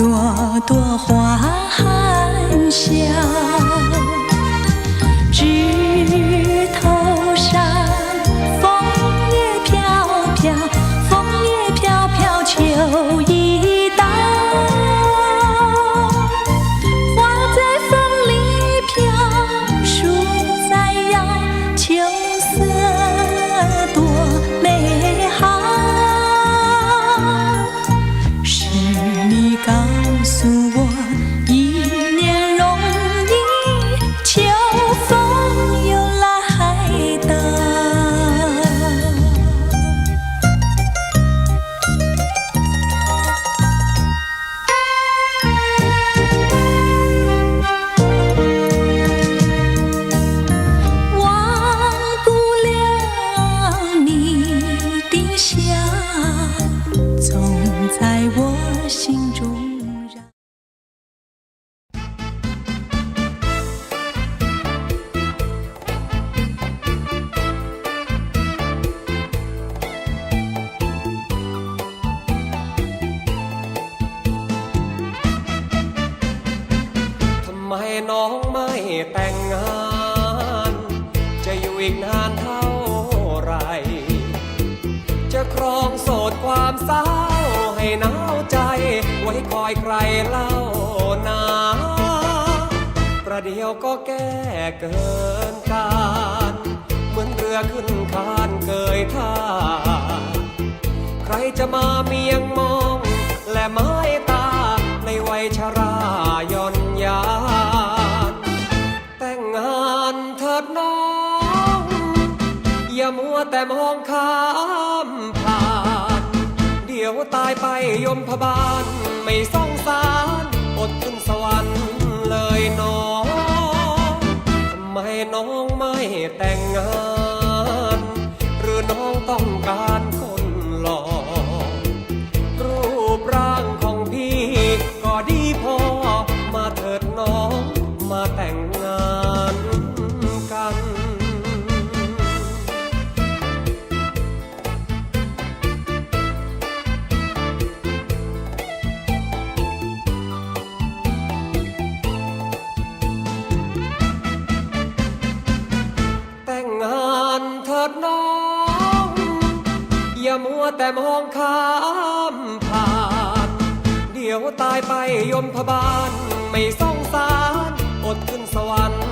朵朵花含笑。 ไม่แต่งงาน จะอยู่อีกนานเท่าไร จะครองโสดความเศร้าให้หนาวใจ ไว้คอยใครเล่านาประเดี๋ยวก็แก้เกินการ เหมือนเรือขึ้นคานเกยท่า ใครจะมาเมียงมอง และไม้ตาในวัยชรา มัวแต่มองข้ามผ่าน เดี๋ยวตายไปยมพบาล ไม่สงสารอดขึ้น อย่ามัวแต่มองข้ามผ่าน เดี๋ยวตายไปยมพบาลไม่สงสารอดขึ้นสวรรค์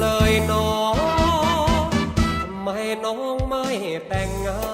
เลยน้องทำไมน้องไม่แต่งงาน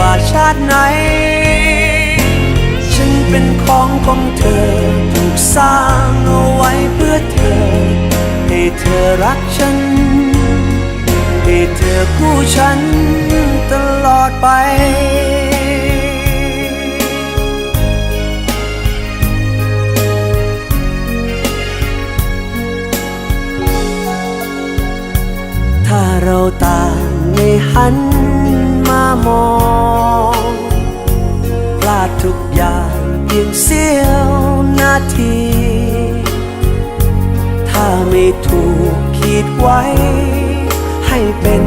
ว่าชาติไหน ฉันเป็นของของเธอถูกสร้างเอาไว้เพื่อเธอ ให้เธอรักฉัน ให้เธอคู่ฉันตลอดไปถ้าเราต่างไม่หัน มามองพลาดทุกอย่างเพียงเสี้ยวนาที ถ้าไม่ถูกขีดไว้ ให้เป็น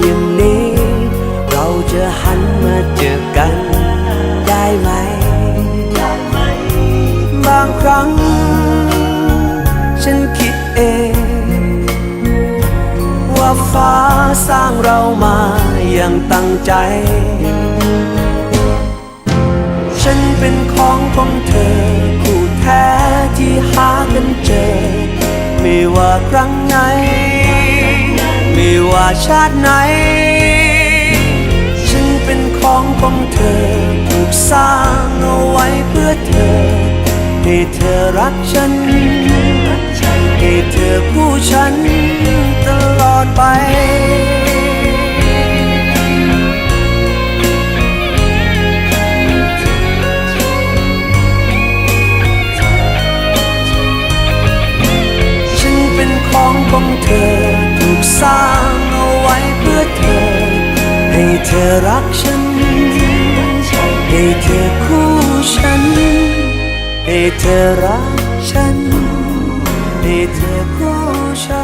อย่างนี้ เราจะหันมาเจอกันได้ไหม บางครั้ง ฉันคิดเอง ว่าฟ้าสร้างเรามาอย่างตั้งใจ ฉันเป็นของของเธอ คู่แท้ที่หากันเจอ ไม่ว่าครั้งไหน ไม่ว่าชาติไหน ฉันเป็นของของเธอ ถูกสร้างเอาไว้เพื่อเธอ ให้เธอรักฉัน ให้เธอคู่ฉันตลอ ดไป ฉันเป็นของของเธอ ถูกสร้างเอาไว้เพื่อเธอ ให้เธอรักฉัน ให้เธอคู่ฉัน ให้เธอรักฉัน ให้เธอคู่ฉัน